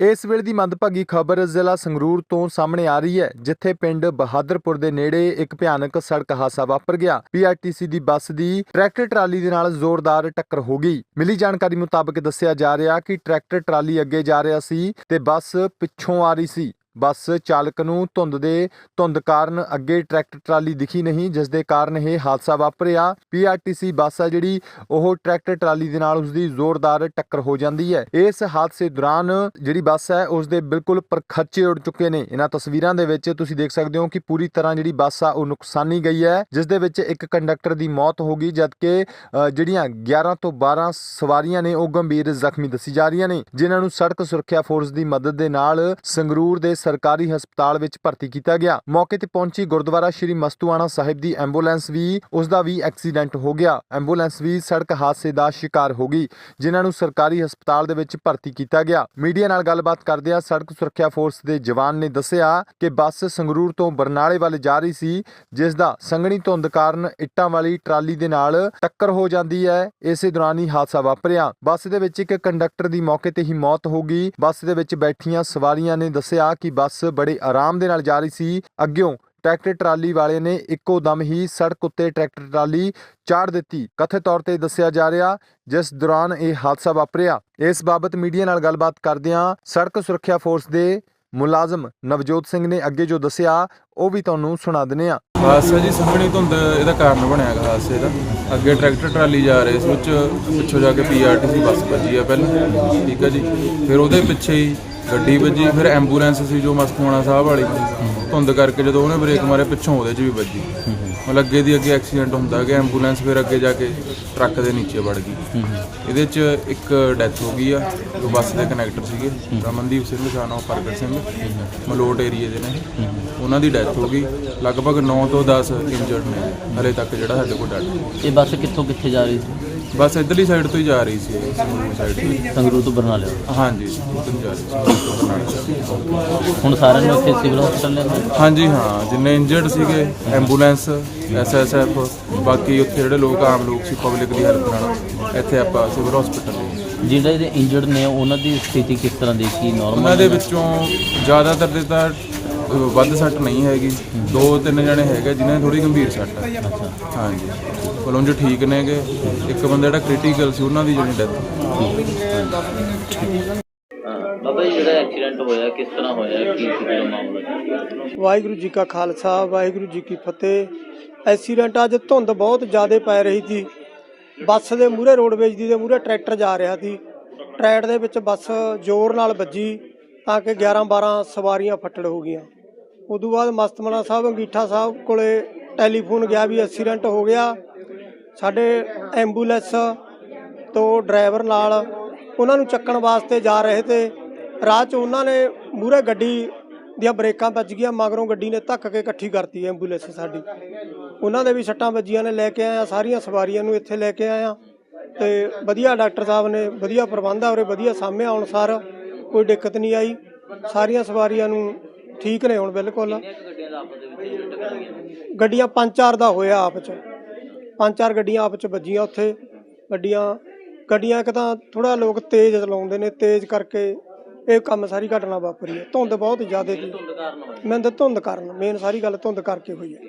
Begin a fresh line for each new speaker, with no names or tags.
ਇਸ ਵੇਲੇ ਦੀ ਮੰਦਭਾਗੀ ਖਬਰ ਜ਼ਿਲ੍ਹਾ ਸੰਗਰੂਰ ਤੋਂ ਸਾਹਮਣੇ ਆ ਰਹੀ ਹੈ, ਜਿੱਥੇ ਪਿੰਡ ਬਹਾਦਰਪੁਰ ਦੇ ਨੇੜੇ ਇੱਕ ਭਿਆਨਕ ਸੜਕ ਹਾਦਸਾ ਵਾਪਰ ਗਿਆ। ਪੀਆਰਟੀਸੀ ਦੀ ਬੱਸ ਦੀ ਟਰੈਕਟਰ ਟਰਾਲੀ ਦੇ ਨਾਲ ਜ਼ੋਰਦਾਰ ਟੱਕਰ ਹੋ ਗਈ। ਮਿਲੀ ਜਾਣਕਾਰੀ ਮੁਤਾਬਕ ਦੱਸਿਆ ਜਾ ਰਿਹਾ ਕਿ ਟਰੈਕਟਰ ਟਰਾਲੀ ਅੱਗੇ ਜਾ ਰਿਹਾ ਸੀ ਤੇ ਬੱਸ ਪਿੱਛੋਂ ਆ ਰਹੀ ਸੀ। ਬੱਸ ਚਾਲਕ ਨੂੰ ਧੁੰਦ ਦੇ ਧੁੰਦ ਕਾਰਨ ਅੱਗੇ ਟਰੈਕਟਰ ਟਰਾਲੀ ਦਿਖੀ ਨਹੀਂ, ਜਿਸ ਦੇ ਕਾਰਨ ਇਹ ਹਾਦਸਾ ਵਾਪਰਿਆ। ਪੀਆਰਟੀਸੀ ਬੱਸ ਆ ਜਿਹੜੀ, ਉਹ ਟਰੈਕਟਰ ਟਰਾਲੀ ਦੇ ਨਾਲ ਉਸ ਦੀ ਜ਼ੋਰਦਾਰ ਟੱਕਰ ਹੋ ਜਾਂਦੀ ਹੈ। ਇਸ ਹਾਦਸੇ ਦੌਰਾਨ ਜਿਹੜੀ ਬੱਸ ਹੈ ਉਸ ਦੇ ਬਿਲਕੁਲ ਪਰਖੱਚੇ ਉੱਡ ਚੁੱਕੇ ਨੇ। ਇਹਨਾਂ ਤਸਵੀਰਾਂ ਦੇ ਵਿੱਚ ਤੁਸੀਂ ਦੇਖ ਸਕਦੇ ਹੋ ਕਿ ਪੂਰੀ ਤਰ੍ਹਾਂ ਜਿਹੜੀ ਬੱਸ ਆ, ਉਹ ਨੁਕਸਾਨੀ ਗਈ ਹੈ, ਜਿਸ ਦੇ ਵਿੱਚ ਇੱਕ ਕੰਡਕਟਰ ਦੀ ਮੌਤ ਹੋ ਗਈ, ਜਦਕਿ ਜਿਹੜੀਆਂ 11 ਤੋਂ 12 ਸਵਾਰੀਆਂ ਨੇ, ਉਹ ਗੰਭੀਰ ਜ਼ਖਮੀ ਦੱਸੀ ਜਾ ਰਹੀਆਂ ਨੇ, ਜਿਨ੍ਹਾਂ ਨੂੰ ਸੜਕ ਸੁਰੱਖਿਆ ਫੋਰਸ ਦੀ ਮਦਦ ਦੇ ਨਾਲ ਸੰਗਰੂਰ ਦੇ ਸਰਕਾਰੀ ਹਸਪਤਾਲ ਵਿੱਚ ਭਰਤੀ ਕੀਤਾ ਗਿਆ। ਮੌਕੇ ਤੇ ਪਹੁੰਚੀ ਗੁਰਦੁਆਰਾ ਸ਼੍ਰੀ ਮਸਤੂਆਣਾ ਸਾਹਿਬ ਦੀ ਐਂਬੂਲੈਂਸ ਵੀ, ਉਸ ਦਾ ਵੀ ਐਕਸੀਡੈਂਟ ਹੋ ਗਿਆ। ਐਂਬੂਲੈਂਸ ਵੀ ਸੜਕ ਹਾਦਸੇ ਦਾ ਸ਼ਿਕਾਰ ਹੋ ਗਈ, ਜਿਨ੍ਹਾਂ ਨੂੰ ਸਰਕਾਰੀ ਹਸਪਤਾਲ ਦੇ ਵਿੱਚ ਭਰਤੀ ਕੀਤਾ ਗਿਆ। ਮੀਡੀਆ ਨਾਲ ਗੱਲਬਾਤ ਕਰਦਿਆਂ ਸੜਕ ਸੁਰੱਖਿਆ ਫੋਰਸ ਦੇ ਜਵਾਨ ਨੇ ਦੱਸਿਆ ਕਿ ਬੱਸ ਸੰਗਰੂਰ ਤੋਂ ਬਰਨਾਲੇ ਵੱਲ ਜਾ ਰਹੀ ਸੀ, ਜਿਸ ਦਾ ਸੰਘਣੀ ਧੁੰਦ ਕਾਰਨ ਇੱਟਾਂ ਵਾਲੀ ਟਰਾਲੀ ਦੇ ਨਾਲ ਟੱਕਰ ਹੋ ਜਾਂਦੀ ਹੈ। ਇਸੇ ਦੌਰਾਨ ਹੀ ਹਾਦਸਾ ਵਾਪਰਿਆ। ਬੱਸ ਦੇ ਵਿੱਚ ਇੱਕ ਕੰਡਕਟਰ ਦੀ ਮੌਕੇ ਤੇ ਹੀ ਮੌਤ ਹੋ ਗਈ। ਬੱਸ ਦੇ ਵਿੱਚ ਬੈਠੀਆਂ ਸਵਾਰੀਆਂ ਨੇ ਦੱਸਿਆ ਕਿ ਬੱਸ ਬੜੇ ਆਰਾਮ ਦੇ ਨਾਲ ਜਾ ਰਹੀ ਸੀ। ਅੱਗਿਓਂ ਟਰੈਕਟਰ ਟਰਾਲੀ ਵਾਲੇ ਨੇ ਇੱਕੋ ਦਮ ਹੀ ਸੜਕ ਉੱਤੇ ਟਰੈਕਟਰ ਟਰਾਲੀ ਚਾੜ ਦਿੱਤੀ। ਕਥਿਤ ਤੌਰ ਤੇ ਦੱਸਿਆ ਜਾ ਰਿਹਾ, ਜਿਸ ਦੌਰਾਨ ਇਹ ਹਾਦਸਾ ਵਾਪਰਿਆ। ਇਸ ਬਾਬਤ ਮੀਡੀਆ ਨਾਲ ਗੱਲਬਾਤ ਕਰਦਿਆਂ ਸੜਕ ਸੁਰੱਖਿਆ ਫੋਰਸ ਦੇ ਮੁਲਾਜ਼ਮ ਨਵਜੋਤ ਸਿੰਘ ਨੇ ਅੱਗੇ ਜੋ ਦੱਸਿਆ, ਉਹ ਵੀ ਤੁਹਾਨੂੰ ਸੁਣਾ ਦਿੰਦੇ ਆ
ਹਾਦਸਾ ਜੀ ਸੰਘਣੀ ਧੁੰਦ ਇਹਦਾ ਕਾਰਨ ਬਣਿਆ ਹੈਗਾ ਹਾਦਸੇ ਦਾ। ਅੱਗੇ ਟਰੈਕਟਰ ਟਰਾਲੀ ਜਾ ਰਹੇ ਸੀ ਵਿੱਚ ਪਿੱਛੋਂ ਜਾ ਕੇ ਪੀਆਰਟੀਸੀ ਬੱਸ ਵੱਜੀ ਆ ਪਹਿਲਾਂ। ਠੀਕ ਹੈ ਜੀ। ਫਿਰ ਉਹਦੇ ਪਿੱਛੇ ਹੀ ਗੱਡੀ ਵੱਜੀ, ਫਿਰ ਐਂਬੂਲੈਂਸ ਸੀ ਜੋ ਮਸਤੂਆਣਾ ਸਾਹਿਬ ਵਾਲੀ। ਧੁੰਦ ਕਰਕੇ ਜਦੋਂ ਉਹਨੇ ਬ੍ਰੇਕ ਮਾਰੇ ਪਿੱਛੋਂ ਉਹਦੇ 'ਚ ਵੀ ਵੱਜੀ। ਮਤਲਬ ਅੱਗੇ ਦੀ ਅੱਗੇ ਐਕਸੀਡੈਂਟ ਹੁੰਦਾ ਕਿ ਐਂਬੂਲੈਂਸ ਫਿਰ ਅੱਗੇ ਜਾ ਕੇ ਟਰੱਕ ਦੇ ਨੀਚੇ ਵੜ ਗਈ। ਇਹਦੇ 'ਚ ਇੱਕ ਡੈਥ ਹੋ ਗਈ ਆ ਜੋ ਬੱਸ ਦੇ ਕਨੈਕਟਰ ਸੀਗੇ ਰਮਨਦੀਪ ਸਿੰਘ ਸਾਨੋ ਪ੍ਰਗਟ ਸਿੰਘ ਮਲੋਟ ਏਰੀਏ ਦੇ ਨੇ। ਉਹਨਾਂ ਦੀ ਡੈਥ ਹੋ ਗਈ ਲਗਭਗ 9 ਤੋਂ 10 ਇੰਜਰਡ ਨੇ ਹਲੇ ਤੱਕ ਜਿਹੜਾ ਸਾਡੇ ਕੋਲ ਡਾਟਾ
ਇਹ ਬੱਸ ਕਿੱਥੋਂ ਕਿੱਥੇ ਜਾ ਰਹੀ ਸੀ?
ਬਸ ਇਧਰਲੀ ਸਾਈਡ ਤੋਂ ਹੀ ਜਾ ਰਹੀ ਸੀ। ਸੰਗਰੂਰ ਸਾਈਡ ਤੋਂ ਹੀ।
ਸੰਗਰੂਰ ਤੋਂ ਬਰਨਾਲੇ।
ਹਾਂਜੀ ਉੱਧਰ ਨੂੰ ਜਾ ਰਹੀ ਸੀ।
ਹੁਣ ਸਾਰਿਆਂ ਨੂੰ ਇੱਥੇ ਸਿਵਲ ਹਸਪਤਾਲ ਲੈ ਗਏ?
ਹਾਂਜੀ ਹਾਂ ਜਿੰਨੇ ਇੰਜਰਡ ਸੀਗੇ ਐਂਬੂਲੈਂਸ ਐਸਐਸਐਫ ਬਾਕੀ ਉੱਥੇ ਜਿਹੜੇ ਲੋਕ ਆਮ ਲੋਕ ਸੀ ਪਬਲਿਕ ਦੀ ਹੈਲਪ ਨਾਲ ਇੱਥੇ ਆਪਾਂ ਸਿਵਲ ਹਸਪੀਟਲ
ਜਿਹੜੇ ਇੰਜਰਡ ਨੇ ਉਹਨਾਂ ਦੀ ਸਥਿਤੀ ਕਿਸ ਤਰ੍ਹਾਂ ਦੀ ਕੀ
ਉਹਨਾਂ
ਨਾਰਮਲ
ਦੇ ਵਿੱਚੋਂ ਜ਼ਿਆਦਾਤਰ ਦੇ ਤਾਂ ਵੱਧ ਸੱਟ ਨਹੀਂ ਹੈਗੀ। ਦੋ ਤਿੰਨ ਜਣੇ ਹੈਗੇ ਜਿਨ੍ਹਾਂ ਦੀ ਥੋੜੀ ਗੰਭੀਰ ਸੱਟ ਹੈ ਹਾਂਜੀ। ਕੋਲੋਂ ਜੋ ਠੀਕ ਨੇਗੇ ਇੱਕ ਬੰਦਾ ਜਿਹੜਾ ਕ੍ਰਿਟੀਕਲ ਸੀ ਉਹਨਾਂ ਦੀ ਜਿਹੜੀ ਡੈਥ
ਬਾਬਾ ਜੀ ਜਿਹੜਾ ਐਕਸੀਡੈਂਟ ਹੋਇਆ ਕਿਸ ਤਰ੍ਹਾਂ ਹੋਇਆ ਕੀ ਸੀ ਮਾਮਲਾ?
ਵਾਹਿਗੁਰੂ ਜੀ ਕਾ ਖਾਲਸਾ ਵਾਹਿਗੁਰੂ ਜੀ ਕੀ ਫਤਿਹ। ਐਕਸੀਡੈਂਟ ਅੱਜ ਧੁੰਦ ਬਹੁਤ ਜ਼ਿਆਦਾ ਪੈ ਰਹੀ ਸੀ। ਬੱਸ ਦੇ ਮੂਹਰੇ ਰੋਡਵੇਜ ਦੀ ਦੇ ਮੂਹਰੇ ਟਰੈਕਟਰ ਜਾ ਰਿਹਾ ਸੀ। ਟਰੈਕ ਦੇ ਵਿੱਚ ਬੱਸ ਜ਼ੋਰ ਨਾਲ ਵੱਜੀ ਤਾਂ ਕਿ 11 12 ਸਵਾਰੀਆਂ ਫੱਟੜ ਹੋ ਗਈਆਂ। ਉਦੋਂ ਬਾਅਦ ਮਸਤਮਣਾ ਸਾਹਿਬ, ਅੰਗੀਠਾ ਸਾਹਿਬ ਕੋਲੇ ਟੈਲੀਫੋਨ ਗਿਆ ਵੀ ਐਕਸੀਡੈਂਟ ਹੋ ਗਿਆ। ਸਾਡੇ ਐਂਬੂਲੈਂਸ ਤੋਂ ਡਰਾਈਵਰ ਨਾਲ ਉਹਨਾਂ ਨੂੰ ਚੱਕਣ ਵਾਸਤੇ ਜਾ ਰਹੇ ਤੇ ਰਾਹ 'ਚ ਉਹਨਾਂ ਨੇ ਮੂਹਰੇ ਗੱਡੀ ਦੀਆਂ ਬ੍ਰੇਕਾਂ ਵੱਜ ਗਈਆਂ, ਮਗਰੋਂ ਗੱਡੀ ਨੇ ਧੱਕ ਕੇ ਇਕੱਠੀ ਕਰਤੀ ਐਂਬੂਲੈਂਸ ਸਾਡੀ। ਉਹਨਾਂ ਦੇ ਵੀ ਸੱਟਾਂ ਵੱਜੀਆਂ ਨੇ, ਲੈ ਕੇ ਆਇਆ, ਸਾਰੀਆਂ ਸਵਾਰੀਆਂ ਨੂੰ ਇੱਥੇ ਲੈ ਕੇ ਆਇਆ। ਤੇ ਵਧੀਆ ਡਾਕਟਰ ਸਾਹਿਬ ਨੇ ਵਧੀਆ ਪ੍ਰਬੰਧ ਆ ਉਰੇ, ਵਧੀਆ ਸਾਹਮਣੇ ਆਉਣ ਸਾਰ ਕੋਈ ਦਿੱਕਤ ਨਹੀਂ ਆਈ। ਸਾਰੀਆਂ ਸਵਾਰੀਆਂ ਨੂੰ ਠੀਕ ਨੇ ਹੁਣ ਬਿਲਕੁਲ।
ਗੱਡੀਆਂ ਦਾ ਆਪਸ ਦੇ ਵਿੱਚ ਜਿਹੜੇ ਟੱਕਰ ਗਈਆਂ
ਗੱਡੀਆਂ ਪੰਜ ਚਾਰ ਦਾ ਹੋਇਆ ਆਪ ਚ। ਪੰਜ ਚਾਰ ਗੱਡੀਆਂ ਆਪ ਚ ਵੱਜੀਆਂ ਉੱਥੇ। ਗੱਡੀਆਂ ਗੱਡੀਆਂ ਇੱਕ ਤਾਂ ਥੋੜਾ ਲੋਕ ਤੇਜ਼ ਚਲਾਉਂਦੇ ਨੇ ਤੇਜ਼ ਕਰਕੇ ਇਹ ਕੰਮ ਸਾਰੀ ਘਟਨਾ ਵਾਪਰੀ ਹੈ। ਧੁੰਦ ਬਹੁਤ ਜ਼ਿਆਦਾ ਸੀ
ਧੁੰਦ ਕਾਰਨ ਹੋਇਆ
ਮੈਂ ਤਾਂ ਧੁੰਦ ਕਾਰਨ ਮੇਨ ਸਾਰੀ ਗੱਲ ਧੁੰਦ ਕਰਕੇ ਹੋਈ ਹੈ।